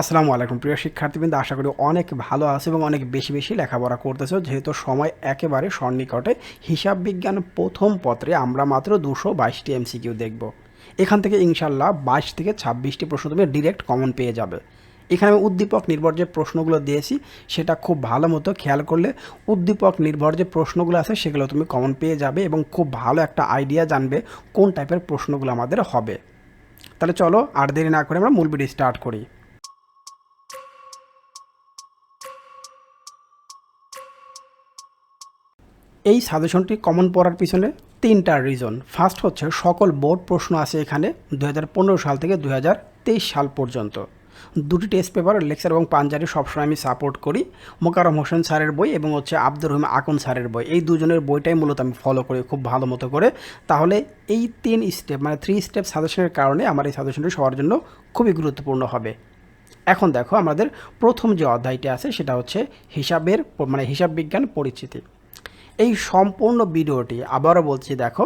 আসসালামু আলাইকুম। প্রিয় শিক্ষার্থীবৃন্দ, আশা করি অনেক ভালো আছে এবং অনেক বেশি বেশি লেখাপড়া করতেছো। যেহেতু সময় একেবারে সন্নিকটে, হিসাব বিজ্ঞান প্রথম পত্রে আমরা মাত্র দুশো বাইশটি এমসিকিউ দেখব। এখান থেকে ইনশাল্লাহ বাইশ থেকে ছাব্বিশটি প্রশ্ন তুমি ডিরেক্ট কমন পেয়ে যাবে। এখানে আমি উদ্দীপক নির্ভর যে প্রশ্নগুলো দিয়েছি, সেটা খুব ভালো মতো খেয়াল করলে উদ্দীপক নির্ভর যে প্রশ্নগুলো আছে, সেগুলো তুমি কমন পেয়ে যাবে এবং খুব ভালো একটা আইডিয়া জানবে কোন টাইপের প্রশ্নগুলো আমাদের হবে। তাহলে চলো আর দেরি না করে আমরা মূল ভিডিও স্টার্ট করি। এই সাজেশনটি কমন পড়ার পিছনে তিনটা রিজন ফার্স্ট হচ্ছে, সকল বোর্ড প্রশ্ন আছে এখানে দু হাজার পনেরো সাল থেকে দুহাজার তেইশ সাল পর্যন্ত। দুটি টেস্ট পেপার লেকচার এবং পাঞ্জাবি সবসময় আমি সাপোর্ট করি। মোকারম হোসেন স্যারের বই এবং হচ্ছে আব্দুর রহিম আকন স্যারের বই। এই দুজনের বইটাই মূলত আমি ফলো করি খুব ভালো মতো করে। তাহলে এই তিন স্টেপ মানে থ্রি স্টেপ সাজেশনের কারণে আমার এই সাজেশনটি সবার জন্য খুবই গুরুত্বপূর্ণ হবে। এখন দেখো, আমাদের প্রথম যে অধ্যায়টি আছে সেটা হচ্ছে হিসাবের মানে হিসাব বিজ্ঞান পরিচিতি। এই সম্পূর্ণ ভিডিওটি আবারও বলছি, দেখো,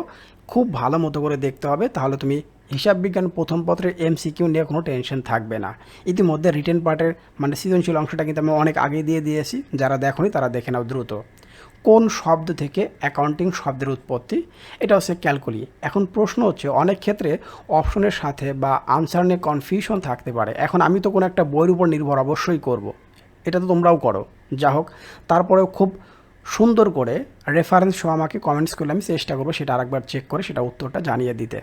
খুব ভালো মতো করে দেখতে হবে, তাহলে তুমি হিসাব বিজ্ঞান প্রথম পত্রের এমসিকিউ নিয়ে কোনো টেনশন থাকবে না। ইতিমধ্যে রিটেন পার্টের মানে সৃজনশীল অংশটা কিন্তু আমি অনেক আগে দিয়ে দিয়েছি, যারা দেখোনি তারা দেখে নাও দ্রুত। কোন শব্দ থেকে অ্যাকাউন্টিং শব্দের উৎপত্তি? এটা হচ্ছে ক্যালকুলি এখন প্রশ্ন হচ্ছে, অনেক ক্ষেত্রে অপশনের সাথে বা আনসার নিয়ে কনফিউশন থাকতে পারে। এখন আমি তো কোনো একটা বইয়ের উপর নির্ভর অবশ্যই করব। এটা তো তোমরাও করো। যা হোক তারপরেও খুব সুন্দর করে রেফারেন্স সহ আমাকে কমেন্টস করলে আমি চেষ্টা করব সেটা আরেকবার চেক করে সেটা উত্তরটা জানিয়ে দিতে।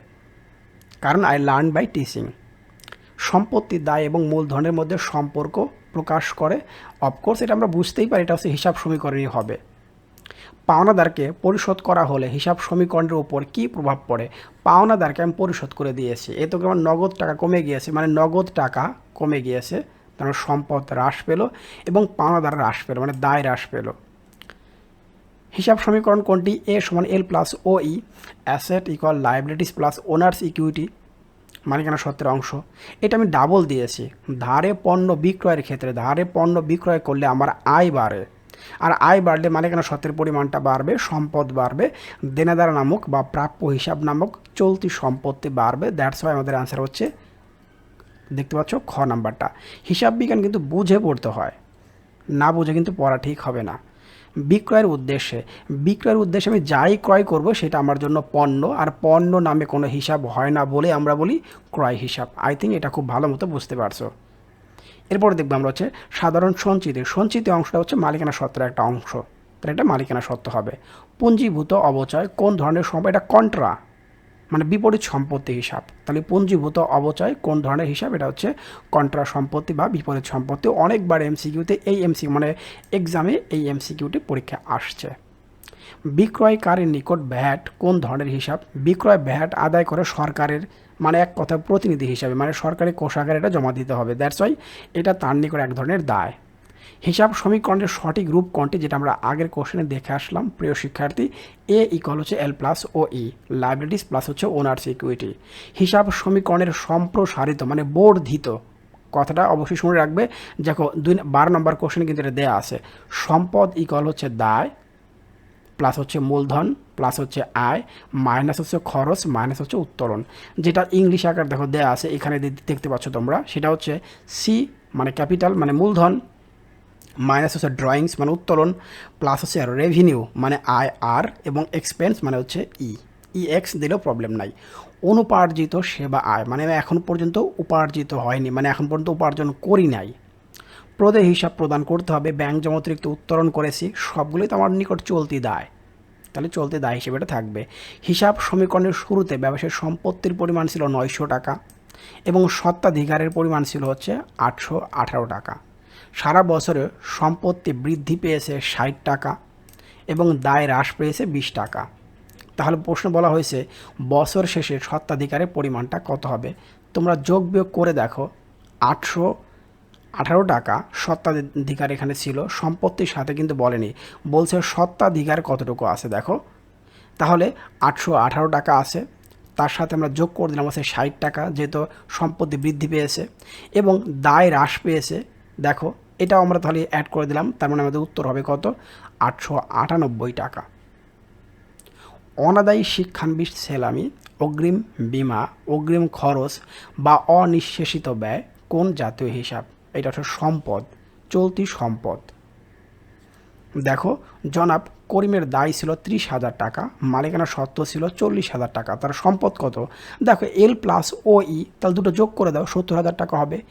কারণ আই লার্ন বাই টিচিং সম্পত্তির দায় এবং মূলধনের মধ্যে সম্পর্ক প্রকাশ করে। অফকোর্স এটা আমরা বুঝতেই পারি, এটা হচ্ছে হিসাব সমীকরণই হবে। পাওনাদারকে পরিশোধ করা হলে হিসাব সমীকরণের উপর কী প্রভাব পড়ে? পাওনাদারকে আমি পরিশোধ করে দিয়েছি। এ তো আমার নগদ টাকা কমে গিয়েছে মানে নগদ টাকা কমে গিয়েছে। তার মানে সম্পদ হ্রাস পেল এবং পাওনাদার হ্রাস পেল মানে দায় হ্রাস পেল। হিসাব সমীকরণ কোনটি? এ সমান L plus O E asset equal liabilities plus owners equity মালিকানা সত্ত্বের অংশ। এটা আমি ডাবল দিয়েছি। ধারে পণ্য বিক্রয়ের ক্ষেত্রে, ধারে পণ্য বিক্রয় করলে আমার আয় বাড়ে। আর আয় বাড়লে মালিকানা সত্ত্বের পরিমাণটা বাড়বে, সম্পদ বাড়বে, দেনাদার নামক বা প্রাপ্য হিসাব নামক চলতি সম্পত্তি বাড়বে। দ্যাটস ওয়াই আমাদের আনসার হচ্ছে, দেখতে পাচ্ছ খ নাম্বারটা। হিসাব বিজ্ঞান কিন্তু বুঝে পড়তে হয়। না বুঝে কিন্তু পড়া ঠিক হবে না। বিক্রয়ের উদ্দেশ্যে। বিক্রয়ের উদ্দেশ্যে আমি যাই ক্রয় করব সেটা আমার জন্য পণ্য, আর পণ্য নামে কোনো হিসাব হয় না বলে আমরা বলি ক্রয় হিসাব। আই থিঙ্ক এটা খুব ভালো মতো বুঝতে পারছ। এরপর দেখব আমরা হচ্ছে সাধারণ সঞ্চিত। সঞ্চিত অংশটা হচ্ছে মালিকানা সত্ত্বের একটা অংশ। তাহলে এটা মালিকানা সত্ত্ব হবে। পুঞ্জীভূত অবচয় কোন ধরনের সময় এটা কন্ট্রা মানে বিপরীত সম্পত্তি হিসাব। তাহলে পুঞ্জীভূত অবচয় কোন ধরনের হিসাব? এটা হচ্ছে কন্ট্রা সম্পত্তি বা বিপরীত সম্পত্তি। অনেকবার এমসিকিউতে এই এমসি মানে এক্সামে এই এমসিকিউটি পরীক্ষা আসছে। বিক্রয়কারীর নিকট ভ্যাট কোন ধরনের হিসাব? বিক্রয় ভ্যাট আদায় করে সরকারের মানে এক কথা প্রতিনিধি হিসাবে মানে সরকারি কোষাগারে এটা জমা দিতে হবে। দ্যাটস ওয়াই এটা তার নিকট এক ধরনের দায়। হিসাব সমীকরণের সঠিক রূপ কোনটি যেটা আমরা আগের কোশ্চেনে দেখে আসলাম। প্রিয় শিক্ষার্থী এ ইকল হচ্ছে L plus O E liabilities plus হচ্ছে ওনার্স ইকুইটি হিসাব সমীকরণের সম্প্রসারিত মানে বর্ধিত কথাটা অবশ্যই শুনে রাখবে। দেখো, দুই, বারো নম্বর কোশ্চেনে কিন্তু এটা দেওয়া আছে। সম্পদ ইকল হচ্ছে দায় প্লাস হচ্ছে মূলধন প্লাস হচ্ছে আয় মাইনাস হচ্ছে খরচ মাইনাস হচ্ছে উত্তোলন। যেটা ইংলিশ আকার দেখো দেয়া আছে, এখানে দেখতে পাচ্ছ তোমরা। সেটা হচ্ছে সি মানে ক্যাপিটাল মানে মূলধন মাইনাস হচ্ছে ড্রয়িংস মানে উত্তোলন প্লাস হচ্ছে রেভিনিউ মানে আয় আর এবং এক্সপেন্স মানে হচ্ছে ই ই এক্স দিলেও প্রবলেম নাই। অনুপার্জিত সেবা আয় মানে এখন পর্যন্ত উপার্জিত হয়নি মানে এখন পর্যন্ত উপার্জন করি নাই। প্রদে হিসাব প্রদান করতে হবে ব্যাংক জমা অতিরিক্ত উত্তোলন করেছি, সবগুলোই তো আমার নিকট চলতি দায়। তাহলে চলতি দায় হিসেবে এটা থাকবে। হিসাব সমীকরণের শুরুতে ব্যবসায়ের সম্পত্তির পরিমাণ ছিল নয়শো টাকা এবং সত্ত্বাধিকারের পরিমাণ ছিল হচ্ছে আটশো আঠারো টাকা। সারা বছরে সম্পত্তি বৃদ্ধি পেয়েছে ষাট টাকা এবং দায় হ্রাস পেয়েছে বিশ টাকা। তাহলে প্রশ্ন বলা হয়েছে, বছর শেষে সত্ত্বাধিকারের পরিমাণটা কত হবে? তোমরা যোগ বিয়োগ করে দেখো, আটশো আঠারো টাকা সত্ত্বাধিকার এখানে ছিল, সম্পত্তির সাথে কিন্তু বলেনি। বলছে সত্ত্বাধিকার কতটুকু আছে দেখো। তাহলে আটশো আঠারো টাকা আছে, তার সাথে আমরা যোগ করে দিলাম আছে ষাট টাকা, যেহেতু সম্পত্তি বৃদ্ধি পেয়েছে এবং দায় হ্রাস পেয়েছে। দেখো এটাও আমরা তাহলে অ্যাড করে দিলাম, তার মানে আমাদের উত্তর হবে কত? আটশো আটানব্বই টাকা। অনাদায়ী শিক্ষানবিশ সেলামি, অগ্রিম বিমা, অগ্রিম খরচ বা অনিঃশেষিত ব্যয় কোন জাতীয় হিসাব? এটা হচ্ছে সম্পদ, চলতি সম্পদ। দেখো, জনাব, করিমের দায় ছিল ত্রিশ হাজার টাকা, মালিকানা সত্ত্ব ছিল চল্লিশ হাজার টাকা, তার সম্পদ কত? দেখো এল প্লাস ও ই তাহলে দুটো যোগ করে দাও, সত্তর হাজার টাকা হবে।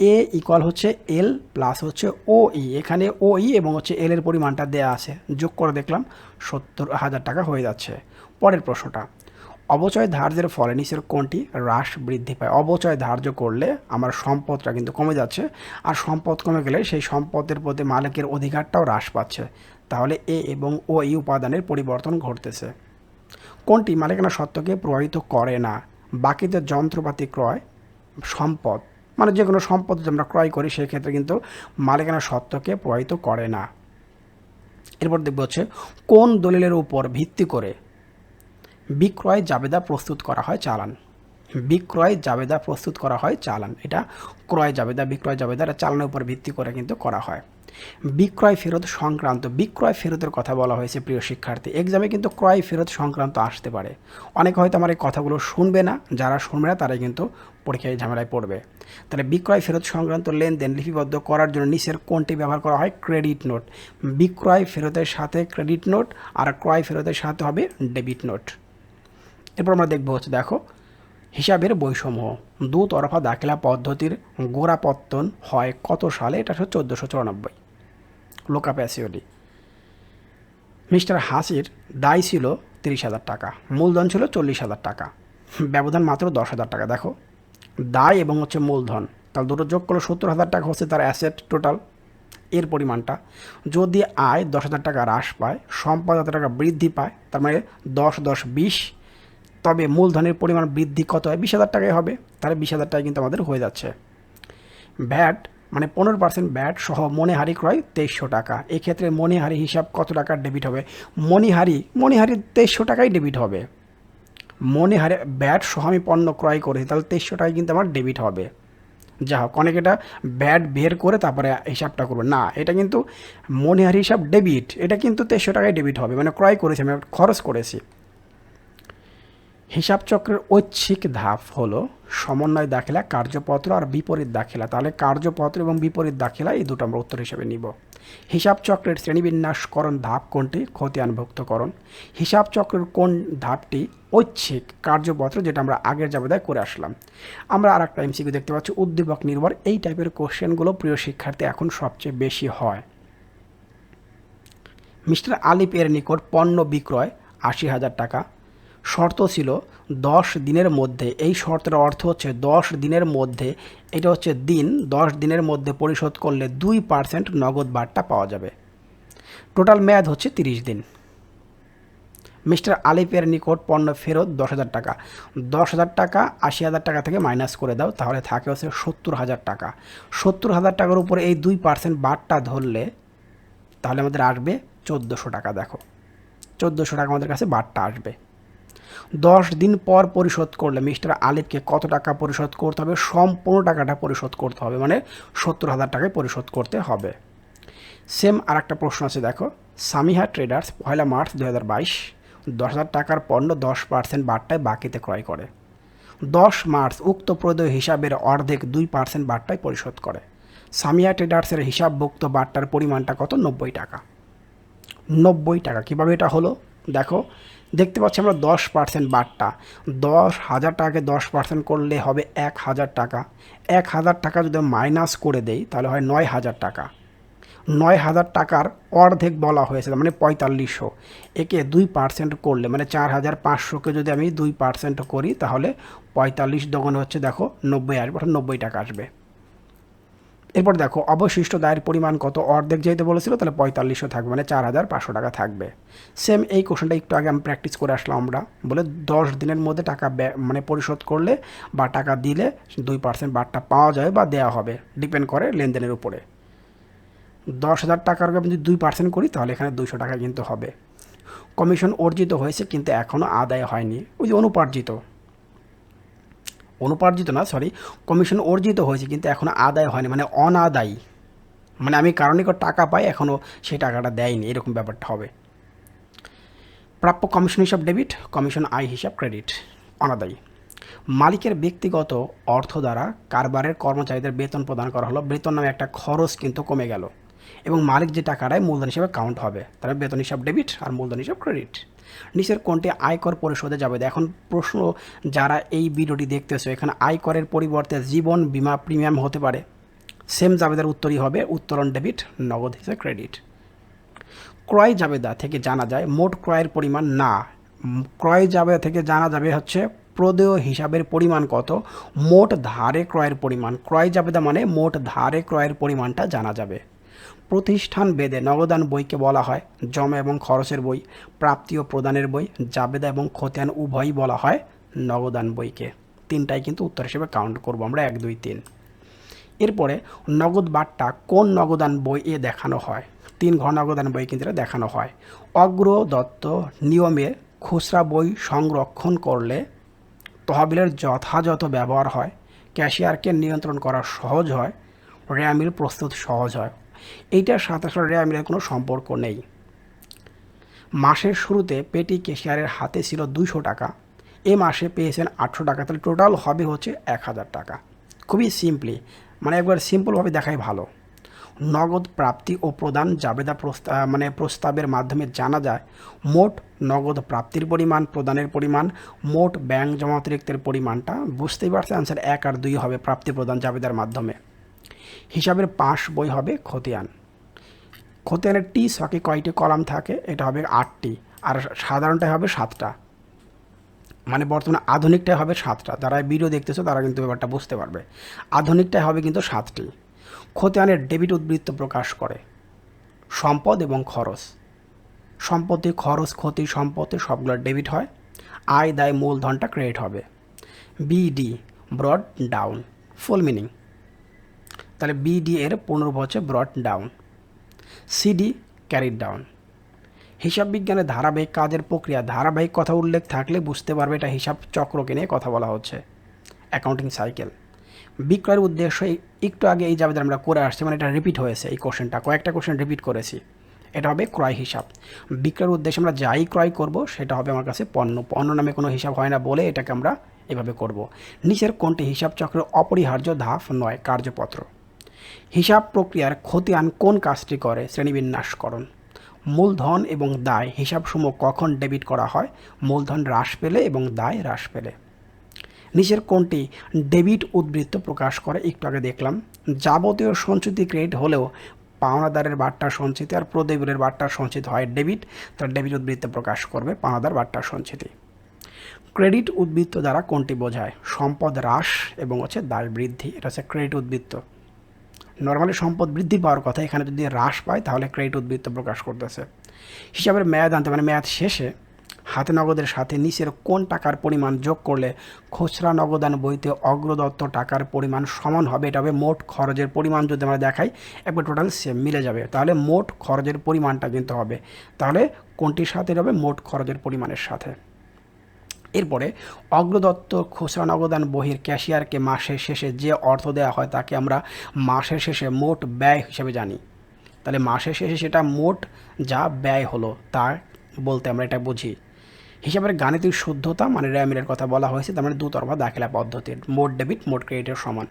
এ ইকুয়াল হচ্ছে এল প্লাস হচ্ছে ও ই এখানে ও ই এবং হচ্ছে এল এর পরিমাণটা দেয়া আছে। যোগ করে দেখলাম, সত্তর হাজার টাকা হয়ে যাচ্ছে। পরের প্রশ্নটা, অবচয় ধার্যের ফলে নিচের কোনটি হ্রাস বৃদ্ধি পায়। অবচয় ধার্য করলে আমার সম্পদটা কিন্তু কমে যাচ্ছে, আর সম্পদ কমে গেলে সেই সম্পদের প্রতি মালিকের অধিকারটাও হ্রাস পাচ্ছে। তাহলে এ এবং ও এই উপাদানের পরিবর্তন ঘটতেছে। কোনটি মালিকানা সত্ত্বকে প্রভাবিত করে না? বাকিদের যন্ত্রপাতি ক্রয়, সম্পদ। মানে যে কোনো সম্পদ যদি আমরা ক্রয় করি, সেক্ষেত্রে কিন্তু মালিকানা সত্ত্বকে প্রভাবিত করে না। এরপর দেখব হচ্ছে, কোন দলিলের উপর ভিত্তি করে বিক্রয় জাবেদা প্রস্তুত করা হয় চালান? বিক্রয় জাবেদা প্রস্তুত করা হয় চালান। এটা ক্রয় জাবেদা, বিক্রয় জাবেদা, এটা চালানের উপর ভিত্তি করে কিন্তু করা হয়। বিক্রয় ফেরত সংক্রান্ত, বিক্রয় ফেরতের কথা বলা হয়েছে প্রিয় শিক্ষার্থী। এক্সামে কিন্তু ক্রয় ফেরত সংক্রান্ত আসতে পারে। অনেকে হয়তো আমার এই কথাগুলো শুনবে না, যারা শুনবে না তারাই কিন্তু পরীক্ষায়, ঝামেলায় পড়বে। তাহলে বিক্রয় ফেরত সংক্রান্ত লেনদেন লিপিবদ্ধ করার জন্য নিচের কোনটি ব্যবহার করা হয়? ক্রেডিট নোট বিক্রয় ফেরতের সাথে ক্রেডিট নোট আর ক্রয় ফেরতের সাথে হবে ডেবিট নোট এরপর আমরা দেখব হচ্ছে, দেখো, হিসাবের বৈষম্য। দু তরফা দাখিলা পদ্ধতির গোড়াপত্তন হয় কত সালে? এটা হচ্ছে চোদ্দোশো চুরানব্বই। লোকা প্যাসিওলি মিস্টার হাসির দায় ছিল তিরিশ হাজার টাকা, মূলধন ছিল চল্লিশ হাজার টাকা। ব্যবধান মাত্র দশ হাজার টাকা, দেখো। দায় এবং হচ্ছে মূলধন, তাহলে দুটো যোগ করলে সত্তর হাজার টাকা হচ্ছে তার অ্যাসেট টোটাল এর পরিমাণটা, যদি আয় দশ হাজার টাকা হ্রাস পায়, সম্পদ হাজার টাকা বৃদ্ধি পায়, তার মানে দশ দশ বিশ, তবে মূলধনের পরিমাণ বৃদ্ধি কত হয়? বিশ হাজার টাকায় হবে, তাহলে বিশ হাজার টাকা কিন্তু আমাদের হয়ে যাচ্ছে। ভ্যাট মানে পনেরো পার্সেন্ট ব্যাট সহ মণিহারি ক্রয় তেইশশো টাকা। এক্ষেত্রে মণিহারি হিসাব কত টাকার ডেবিট হবে? মণিহারি মণিহারি তেইশশো টাকাই ডেবিট হবে। মণিহারি ব্যাট সহ আমি পণ্য ক্রয় করেছি, তাহলে তেইশশো টাকায় কিন্তু আমার ডেবিট হবে। যা হোক, অনেকে এটা ব্যাট বের করে তারপরে হিসাবটা করবে না, এটা কিন্তু মণিহারি হিসাব ডেবিট এটা কিন্তু তেইশশো টাকায় ডেবিট হবে। মানে ক্রয় করেছি, আমি খরচ করেছি। হিসাব চক্রের ঐচ্ছিক ধাপ হলো সমন্বয় দাখিলা, কার্যপত্র আর বিপরীত দাখিলা। তাহলে কার্যপত্র এবং বিপরীত দাখিলা এই দুটো আমরা উত্তর হিসেবে নিব। হিসাব চক্রের শ্রেণীবিন্যাসকরণ ধাপ কোনটি? খতিয়ানভুক্তকরণ হিসাব চক্রের কোন ধাপটি? ঐচ্ছিক কার্যপত্র যেটা আমরা আগের জাবেদায় করে আসলাম। আমরা আর একটা এমসিকিউ দেখতে পাচ্ছি, উদ্দীপক নির্ভর। এই টাইপের কোশ্চেনগুলো প্রিয় শিক্ষার্থী এখন সবচেয়ে বেশি হয়। মিস্টার আলিপ এর নিকট পণ্য বিক্রয় আশি হাজার টাকা শর্ত ছিল দশ দিনের মধ্যে। এই শর্তের অর্থ হচ্ছে দশ দিনের মধ্যে, এটা হচ্ছে দিন। দশ দিনের মধ্যে পরিশোধ করলে দুই পার্সেন্ট নগদ বারটা পাওয়া যাবে। টোটাল মেয়াদ হচ্ছে তিরিশ দিন। মিস্টার আলিপের নিকট পণ্য ফেরত দশ হাজার টাকা। দশ হাজার টাকা, আশি হাজার টাকা থেকে মাইনাস করে দাও, তাহলে থাকে হচ্ছে সত্তর হাজার টাকা। সত্তর হাজার টাকার উপরে এই দুই পার্সেন্ট বারটা ধরলে, তাহলে আমাদের আসবে চোদ্দোশো টাকা, দেখো। চোদ্দোশো টাকা আমাদের কাছে বারটা আসবে। দশ দিন পর পরিশোধ করলে মিস্টার আলিফকে কত টাকা পরিশোধ করতে হবে? সম্পূর্ণ টাকাটা পরিশোধ করতে হবে মানে সত্তর হাজার টাকায় পরিশোধ করতে হবে। সেম আর একটা প্রশ্ন আছে, দেখো। সামিহা ট্রেডার্স পয়লা মার্চ দু হাজার বাইশ, দশ হাজার টাকার পণ্য দশ পার্সেন্ট বারটায় বাকিতে ক্রয় করে। দশ মার্চ উক্ত প্রদেয় হিসাবের অর্ধেক দুই পার্সেন্ট বারটায় পরিশোধ করে। সামিয়া ট্রেডার্সের হিসাবভুক্ত বারটার পরিমাণটা কত? নব্বই টাকা। নব্বই টাকা। কীভাবে এটা হলো? দেখো দেখতে পাচ্ছি আমরা দশ পার্সেন্ট বারটা দশ হাজার টাকাকে দশ পার্সেন্ট করলে হবে এক হাজার টাকা। এক হাজার টাকা যদি মাইনাস করে দেই, তাহলে হয় নয় হাজার টাকা। নয় হাজার টাকার অর্ধেক বলা হয়েছে মানে পঁয়তাল্লিশশো। একে দুই পার্সেন্ট করলে মানে চার হাজার পাঁচশোকে যদি আমি দুই পার্সেন্ট করি, তাহলে পঁয়তাল্লিশ দোকানে হচ্ছে দেখো নব্বই আসবে নব্বই টাকা আসবে। এরপর দেখো, অবশিষ্ট দায়ের পরিমাণ কত? অর্ধেক যেহেতু বলেছিল, তাহলে পঁয়তাল্লিশশো থাকবে মানে চার হাজার পাঁচশো টাকা থাকবে। সেম এই কোশ্চেনটা একটু আগে আমি প্র্যাকটিস করে আসলাম আমরা, বলে দশ দিনের মধ্যে টাকা মানে পরিশোধ করলে বা টাকা দিলে দুই পার্সেন্ট বারটা পাওয়া যাবে বা দেওয়া হবে ডিপেন্ড করে লেনদেনের উপরে। দশ হাজার টাকার আমি যদি দুই পার্সেন্ট করি, তাহলে এখানে দুশো টাকা কিন্তু হবে। কমিশন অর্জিত হয়েছে, কিন্তু এখনও আদায় হয়নি, ওই যে অনুপার্জিত। অনুপার্জিত না সরি কমিশন অর্জিত হয়েছে, কিন্তু এখনও আদায় হয়নি মানে অনাদায়ী। মানে আমি কারণে টাকা পাই এখনও সেই টাকাটা দেয়নি, এরকম ব্যাপারটা হবে। প্রাপ্য কমিশন হিসাব ডেবিট কমিশন আয় হিসাব ক্রেডিট অনাদায়ী। মালিকের ব্যক্তিগত অর্থ দ্বারা কারবারের কর্মচারীদের বেতন প্রদান করা হলো, বেতন নামে একটা খরচ কিন্তু কমে গেল। এবং মালিক যে টাকাটায় মূলধন হিসেবে কাউন্ট হবে। তাহলে বেতন হিসাব ডেবিট আর মূলধন হিসাব ক্রেডিট নিচের কোনটি আয়কর পরিশোধে যাবে। এখন প্রশ্ন, যারা এই ভিডিওটি দেখতেছো, এখানে আয়করের পরিবর্তে জীবন বীমা প্রিমিয়াম হতে পারে। সেম জাবেদার উত্তরই হবে উত্তরণ ডেবিট, নগদ হিসেবে ক্রেডিট। ক্রয় জাবেদা থেকে জানা যায়, মোট ক্রয়ের পরিমাণ না। ক্রয় জাবেদা থেকে জানা যাবে হচ্ছে, প্রদেয় হিসাবের পরিমাণ কত, মোট ধারে ক্রয়ের পরিমাণ। ক্রয় জাবেদা মানে মোট ধারে ক্রয়ের পরিমাণটা জানা যাবে। প্রতিষ্ঠান বেদে নগদান বইকে বলা হয়, জমা এবং খরচের বই, প্রাপ্তি ও প্রদানের বই, জাবেদা এবং খতিয়ান উভয়ই বলা হয় নগদান বইকে। তিনটাই কিন্তু উত্তর হিসেবে কাউন্ট করব আমরা, এক, দুই, তিন। এরপরে নগদ বাট্টা কোন নগদান বই এ দেখানো হয়? তিন ঘর নগদান বই কিন্তু এটা দেখানো হয়। অগ্রদত্ত নিয়মে খুচরা বই সংরক্ষণ করলে তহবিলের যথাযথ ব্যবহার হয়, ক্যাশিয়ারকে নিয়ন্ত্রণ করা সহজ হয়, র্যামিল প্রস্তুত সহজ হয়। এইটার সাথে র্যামিলের কোনো সম্পর্ক নেই। মাসের শুরুতে পেটি ক্যাশিয়ারের হাতে ছিল দুইশো টাকা। এ মাসে পেয়েছেন আটশো টাকা। তাহলে টোটাল হবে হচ্ছে এক হাজার টাকা। খুবই সিম্পলি মানে একবার সিম্পলভাবে দেখাই ভালো। নগদ প্রাপ্তি ও প্রদান জাবেদা প্রস্তা মানে প্রস্তাবের মাধ্যমে জানা যায়, মোট নগদ প্রাপ্তির পরিমাণ, প্রদানের পরিমাণ, মোট ব্যাংক জমা অতিরিক্তের পরিমাণটা বুঝতেই পারছে আনসার এক আর দুই হবে প্রাপ্তি প্রদান জাবেদার মাধ্যমে। হিসাবের পাঁচ বই হবে খতিয়ান। খতিয়ানের টি ছকে কয়টি কলাম থাকে? এটা হবে আটটি। আর সাধারণটাই হবে সাতটা। মানে বর্তমানে আধুনিকটাই হবে সাতটা। যারা ভিডিও দেখতেছো, তারা কিন্তু ব্যাপারটা বুঝতে পারবে। আধুনিকটাই হবে কিন্তু সাতটি। খতিয়ানের ডেবিট উদ্বৃত্ত প্রকাশ করে। সম্পদ এবং খরচ। সম্পত্তি, খরচ, ক্ষতি, সম্পত্তি সবগুলো ডেবিট হয়। আয়, দায়, মূলধনটা ক্রেডিট হবে। BD, brought down. Full meaning. তাহলে বিডি এর পনেরো হচ্ছে brought down CD carried down হিসাব বিজ্ঞানের ধারাবাহিক কাজের প্রক্রিয়া, ধারাবাহিক কথা উল্লেখ থাকলে বুঝতে পারবে এটা হিসাব চক্রকে নিয়ে কথা বলা হচ্ছে অ্যাকাউন্টিং সাইকেল বিক্রয়ের উদ্দেশ্য একটু আগে এই জাবেদা আমরা করে আসছি মানে এটা রিপিট হয়েছে এই কোশ্চেনটা কয়েকটা কোশ্চেন রিপিট করেছি। এটা হবে ক্রয় হিসাব। বিক্রয়ের উদ্দেশ্যে আমরা যাই ক্রয় করব, সেটা হবে আমার কাছে পণ্য। পণ্য নামে কোনো হিসাব হয় না বলে এটাকে আমরা এভাবে করব। নিচের কোনটি হিসাব চক্রের অপরিহার্য ধাপ নয়? কার্যপত্র। হিসাব প্রক্রিয়ার খতিয়ান কোন কাজটি করে? শ্রেণীবিন্যাসকরণ। মূলধন এবং দায়। হিসাবসমূহ কখন ডেবিট করা হয়? মূলধন হ্রাস পেলে এবং দায় হ্রাস পেলে। নিচের কোনটি ডেবিট উদ্বৃত্ত প্রকাশ করে? একটু আগে দেখলাম। যাবতীয় সঞ্চিতি ক্রেডিট হলেও পাওনাদারের বার্তা সঞ্চিতি আর প্রদেবের বার্তা সঞ্চিত হয় ডেবিট। তার ডেবিট উদ্বৃত্ত প্রকাশ করবে, পাওনাদার বার্তা সঞ্চিতি। ক্রেডিট উদ্বৃত্ত দ্বারা কোনটি বোঝায়? সম্পদ হ্রাস এবং হচ্ছে দায় বৃদ্ধি। এটা হচ্ছে ক্রেডিট উদ্বৃত্ত। নর্মালি সম্পদ বৃদ্ধি পাওয়ার কথা, এখানে যদি হ্রাস পায়, তাহলে ক্রেডিট উদ্বৃত্ত প্রকাশ করতেছে। হিসাবের মেয়াদ আনতে মানে মেয়াদ শেষে হাতে নগদের সাথে নিচের কোন টাকার পরিমাণ যোগ করলে খুচরা নগদান বইতে অগ্রদত্ত টাকার পরিমাণ সমান হবে? এটা হবে মোট খরচের পরিমাণ যদি আমরা দেখাই, একবার টোটাল সেম মিলে যাবে। তাহলে মোট খরচের পরিমাণটা কিন্তু হবে। তাহলে কোনটির সাথে হবে? মোট খরচের পরিমাণের সাথে। এরপরে অগ্রদত্ত খুচরা নগদান বহির ক্যাশিয়ারকে মাসের শেষে যে অর্থ দেওয়া হয় তাকে আমরা মাসের শেষে মোট ব্যয় হিসেবে জানি। তাহলে মাসের শেষে সেটা মোট যা ব্যয় হলো তা বলতে আমরা এটা বুঝি। হিসাবের গাণিতিক শুদ্ধতা মানে র্যামিলের কথা বলা হয়েছে, তার মানে দুতরফা দাখিলা পদ্ধতির মোট ডেবিট, মোট ক্রেডিটের সমান।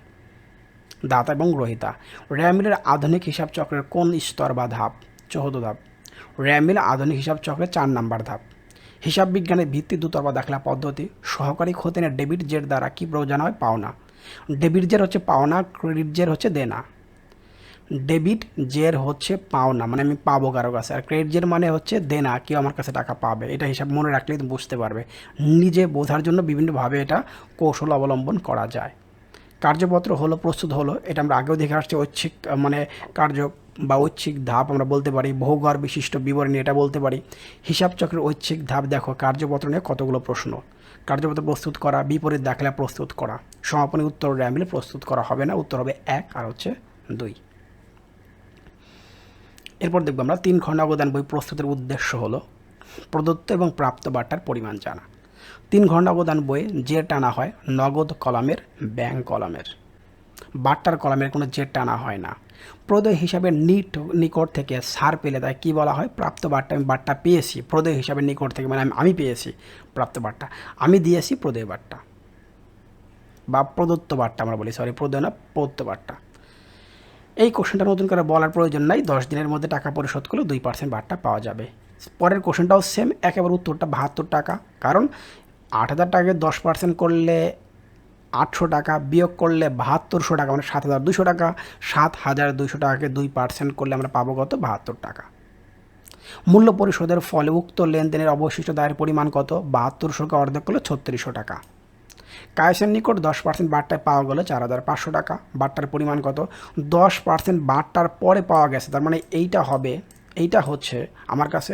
দাতা এবং গ্রহিতা র্যামিলের আধুনিক হিসাব চক্রের কোন স্তর বা ধাপ? চৌদ্দ ধাপ। র্যামিল আধুনিক হিসাব চক্রের চার নাম্বার ধাপ। হিসাব বিজ্ঞানের ভিত্তি দুতরফা দাখলা পদ্ধতি, সহকারী খতিয়ানের ডেবিট জের দ্বারা কী প্রয়োজন হয়? পাওনা। ডেবিট জের হচ্ছে পাওনা, ক্রেডিট জের হচ্ছে দেনা। ডেবিট জের হচ্ছে পাওনা মানে আমি পাবো কারও কাছে। আর ক্রেডিট জের মানে হচ্ছে দেনা, কেউ আমার কাছে টাকা পাবে। এটা হিসাব মনে রাখলেই বুঝতে পারবে। নিজে বোঝার জন্য বিভিন্নভাবে এটা কৌশল অবলম্বন করা যায়। কার্যপত্র হলো, প্রস্তুত হলো, এটা আমরা আগেও দেখে আসছি, ঐচ্ছিক মানে কার্য বা ঐচ্ছিক ধাপ আমরা বলতে পারি বহুঘর বিশিষ্ট বিবরণী এটা বলতে পারি। হিসাব চক্রের ঐচ্ছিক ধাপ দেখো, কার্যপত্র নিয়ে কতগুলো প্রশ্ন। কার্যপত্র প্রস্তুত করা, বিপরীত দাখলা প্রস্তুত করা, সমাপনী উত্তর র্যামিলে প্রস্তুত করা হবে না, উত্তর হবে এক আর হচ্ছে দুই। এরপর দেখব আমরা তিন খণ্ড অবদান বই প্রস্তুতের উদ্দেশ্য হলো, প্রদত্ত এবং প্রাপ্ত বার্তার পরিমাণ জানা। তিন ঘণ্টা অবদান বইয়ে যে টানা হয় নগদ কলামের, ব্যাংক কলামের। বার্তার কলামের কোনো জেট টানা হয় না। প্রদয় হিসাবে নিট নিকট থেকে সার পেলে তাই কী বলা হয়? প্রাপ্ত বার্তা আমি বার্তা পেয়েছি, প্রদয় হিসাবে নিকট থেকে মানে আমি পেয়েছি প্রাপ্ত বার্তা আমি দিয়েছি প্রদয় বার্তা বা প্রদত্ত বার্তা আমরা বলি সরি প্রদত্ত না, প্রদত্ত বার্তা এই কোশ্চেনটা নতুন করে বলার প্রয়োজন নাই। দশ দিনের মধ্যে টাকা পরিশোধ করলে দুই পার্সেন্ট বার্তা পাওয়া যাবে। পরের কোশ্চেনটাও সেম একেবারে উত্তরটা বাহাত্তর টাকা। কারণ আট হাজার টাকাকে দশ পার্সেন্ট করলে আটশো টাকা, বিয়োগ করলে বাহাত্তরশো টাকা মানে সাত হাজার দুশো টাকা, সাত হাজার দুশো টাকাকে দুই পার্সেন্ট করলে আমরা পাবো কত? বাহাত্তর টাকা। মূল্য পরিশোধের ফলে উক্ত লেনদেনের অবশিষ্ট দায়ের পরিমাণ কত? বাহাত্তরশোকে অর্ধেক করলে ছত্রিশশো টাকা। কায়েসের নিকট দশ পার্সেন্ট বারটায় পাওয়া গেলো চার হাজার পাঁচশো টাকা। বারটার পরিমাণ কত? দশ পার্সেন্ট বারটার পরে পাওয়া গেছে। তার মানে এইটা হবে, এইটা হচ্ছে আমার কাছে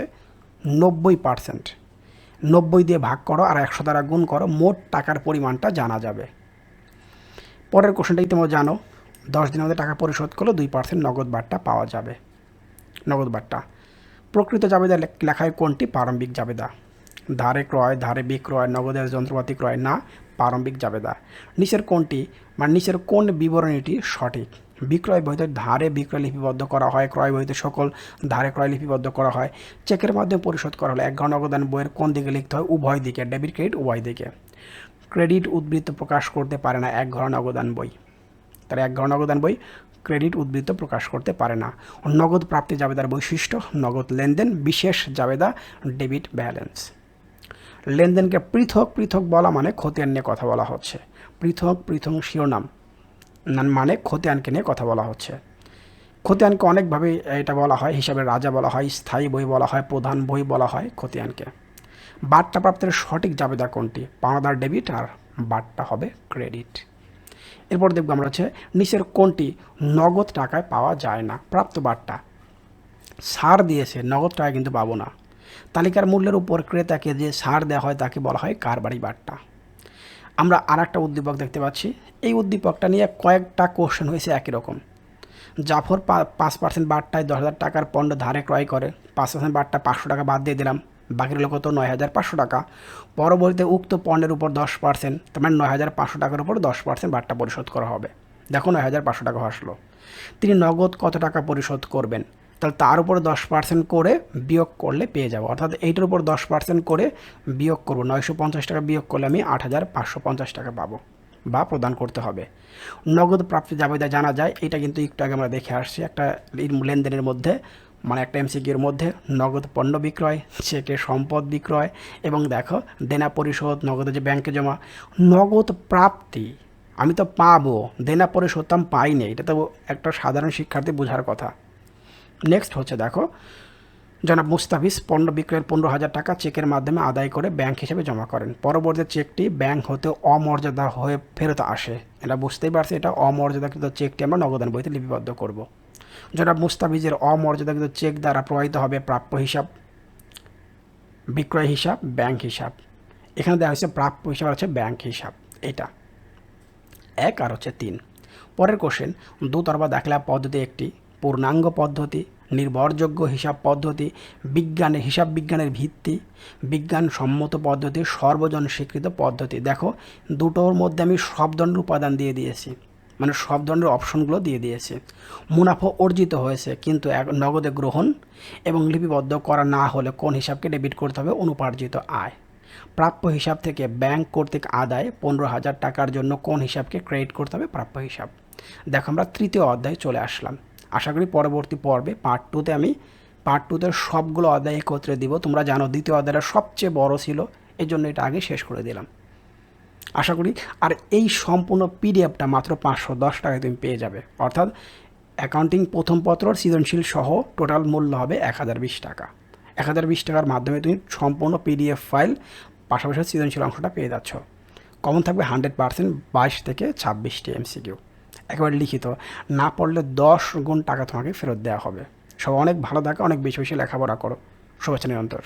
নব্বই পার্সেন্ট নব্বই দিয়ে ভাগ করো আর একশো দ্বারা গুণ করো, মোট টাকার পরিমাণটা জানা যাবে। পরের কোশ্চেনটা ইতিমধ্যে জানো। দশ দিনের মধ্যে টাকা পরিশোধ করলে দুই পার্সেন্ট নগদ বারটা পাওয়া যাবে। নগদ বারটা প্রকৃত জাবেদা লেখায় কোনটি? প্রারম্ভিক জাবেদা। ধারে ক্রয়, ধারে বিক্রয়, নগদের যন্ত্রপাতি ক্রয় না, প্রারম্ভিক জাবেদা। নিচের কোনটি? মানে নিচের কোন বিবরণীটি সঠিক? বিক্রয় বইতে ধারে বিক্রয় লিপিবদ্ধ করা হয়। ক্রয় বইতে সকল ধারে ক্রয় লিপিবদ্ধ করা হয়। চেকের মাধ্যমে পরিশোধ করা হলে এক ঘর অবদান বইয়ের কোন দিকে লিখতে হয়? উভয় দিকে, ডেবিট, ক্রেডিট, উভয় দিকে। ক্রেডিট উদ্বৃত্ত প্রকাশ করতে পারে না এক ঘর নগদান বই। তার এক ঘর নগদান বই ক্রেডিট উদ্বৃত্ত প্রকাশ করতে পারে না। নগদ প্রাপ্তি জাবেদার বৈশিষ্ট্য, নগদ লেনদেন, বিশেষ জাবেদা, ডেবিট ব্যালেন্স। লেনদেনকে পৃথক পৃথক বলা মানে খতিয়ান নিয়ে কথা বলা হচ্ছে। পৃথক পৃথক শিরোনাম। মানে খতিয়ানকে নিয়ে কথা বলা হচ্ছে। খতিয়ানকে অনেকভাবে এটা বলা হয় হিসাবে রাজা বলা হয়, স্থায়ী বই বলা হয়, প্রধান বই বলা হয় খতিয়ানকে। বার্তা প্রাপ্তের সঠিক জাবেদা কোনটি? পাওনাদার ডেবিট আর বার্তা হবে ক্রেডিট। এরপর দেখব আমরা হচ্ছে নিচের কোনটি? নগদ টাকায় পাওয়া যায় না, প্রাপ্ত বার্তা। সার দিয়েছে, নগদ টাকা কিন্তু পাবো না। তালিকার মূল্যের উপর ক্রেতাকে যে সার দেওয়া হয় তাকে বলা হয় কারবারি বার্তা। আমরা আর একটা উদ্দীপক দেখতে পাচ্ছি। এই উদ্দীপকটা নিয়ে কয়েকটা কোশ্চেন হয়েছে একই রকম। জাফর পাঁচ পার্সেন্ট বারটায় দশ হাজার টাকার পণ্য ধারে ক্রয় করে। পাঁচ পার্সেন্ট বারটা পাঁচশো টাকা বাদ দিয়ে দিলাম। বাকি লোক তো নয় হাজার পাঁচশো টাকা। পরবর্তীতে উক্ত পণ্যের উপর দশ পার্সেন্ট তার মানে নয় হাজার পাঁচশো টাকার উপর দশ পার্সেন্ট বারটা পরিশোধ করা হবে। দেখো নয় হাজার পাঁচশো টাকা আসলো। তিনি নগদ কত টাকা পরিশোধ করবেন? তাহলে তার উপর দশ পার্সেন্ট করে বিয়োগ করলে পেয়ে যাব। অর্থাৎ এইটার উপর দশ পার্সেন্ট করে বিয়োগ করব। নয়শো পঞ্চাশ টাকা বিয়োগ করলে আমি আট হাজার পাঁচশো পঞ্চাশ টাকা পাবো বা প্রদান করতে হবে। নগদ প্রাপ্তি জাবেদা জানা যায়, এটা কিন্তু একটু আগে আমরা দেখে আসছি। একটা লেনদেনের মধ্যে মানে একটা এমসিকিউর মধ্যে নগদ পণ্য বিক্রয় চেকে সম্পদ বিক্রয় এবং দেখো, দেনা পরিশোধ, নগদে যে ব্যাংকে জমা, নগদ প্রাপ্তি আমি তো পাবো, দেনা পরিশোধ তো আমি পাইনি। এটা তো একটা সাধারণ শিক্ষার্থী বোঝার কথা। নেক্সট হচ্ছে দেখো, জনাব মুস্তাফিজ পণ্য বিক্রয়ের পনেরো হাজার টাকা চেকের মাধ্যমে আদায় করে ব্যাংক হিসেবে জমা করেন। পরবর্তী চেকটি ব্যাংক হতে অমর্যাদা হয়ে ফেরত আসে। এটা বুঝতেই পারছি এটা অমর্যাদাকৃত চেকটি আমরা নগদান বইতে লিপিবদ্ধ করব। জনাব মুস্তাফিজের অমর্যাদাকৃত চেক দ্বারা প্রবাহিত হবে প্রাপ্য হিসাব, বিক্রয় হিসাব, ব্যাংক হিসাব। এখানে দেওয়া হয়েছে প্রাপ্য হিসাব হচ্ছে ব্যাংক হিসাব। এটা এক আর হচ্ছে তিন। পরের কোশ্চেন দুতরফা দাখলা পদ্ধতি একটি। পূর্ণাঙ্গ পদ্ধতি, নির্ভরযোগ্য হিসাব পদ্ধতি বিজ্ঞানের হিসাব বিজ্ঞানের ভিত্তি বিজ্ঞান সম্মত পদ্ধতি, সর্বজন স্বীকৃত পদ্ধতি। দেখো, দুটোর মধ্যে আমি সব ধরনের উপাদান দিয়ে দিয়েছি। মানে সব ধরনের অপশনগুলো দিয়ে দিয়েছি। মুনাফা অর্জিত হয়েছে, কিন্তু এক নগদে গ্রহণ এবং লিপিবদ্ধ করা না হলে কোন হিসাবকে ডেবিট করতে হবে? অনুপার্জিত আয়। প্রাপ্য হিসাব থেকে ব্যাংক কর্তৃক আদায় পনেরো হাজার টাকার জন্য কোন হিসাবকে ক্রেডিট করতে হবে? প্রাপ্য হিসাব। দেখো, আমরা তৃতীয় অধ্যায়ে চলে আসলাম। আশা করি পরবর্তী পর্বে পার্ট টুতে আমি পার্ট টুতে সবগুলো অধ্যায় একত্রে দিব। তোমরা জানো দ্বিতীয় অধ্যায়টা সবচেয়ে বড় ছিল এই জন্য এটা আগে শেষ করে দিলাম। আশা করি আর এই সম্পূর্ণ পিডিএফটা মাত্র পাঁচশো দশ টাকায় তুমি পেয়ে যাবে। অর্থাৎ অ্যাকাউন্টিং প্রথম পত্র, সৃজনশীল সহ টোটাল মূল্য হবে এক হাজার বিশ টাকা। এক হাজার বিশ টাকার মাধ্যমে তুমি সম্পূর্ণ পিডিএফ ফাইল পাশাপাশি সৃজনশীল অংশটা পেয়ে যাচ্ছ। কমন থাকবে হান্ড্রেড পার্সেন্ট বাইশ থেকে ছাব্বিশটি এমসিকিউ একেবারে লিখিত। না পড়লে দশ গুণ টাকা তোমাকে ফেরত দেওয়া হবে। সব অনেক ভালো থাকে, অনেক বেশি বেশি লেখাপড়া করো। শুভেচ্ছা নিরন্তর।